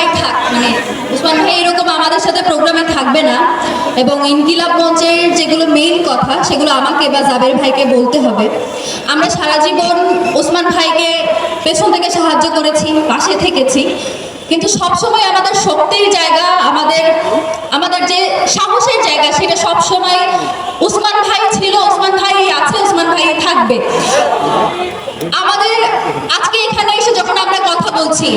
সবাই থাক মানে উসমান ভাই এরকম আমাদের সাথে প্রোগ্রামে থাকবে না। এবং ইনকিলাব মঞ্চের যেগুলো মেইন কথা, সেগুলো আমাকে বা জাবের ভাইকে বলতে হবে। আমরা সারা জীবন ওসমান ভাইকে পেছন থেকে সাহায্য করেছি, পাশে থেকেছি। কিন্তু সবসময় আমাদের শক্তির জায়গা, আমাদের আমাদের যে সাহসের জায়গা, সেটা সবসময় উসমান ভাই ছিল উসমান ভাই আছে উসমান ভাই থাকবে। আমাদের, আজকে এখানে এসে যখন আমরা কথা বলছি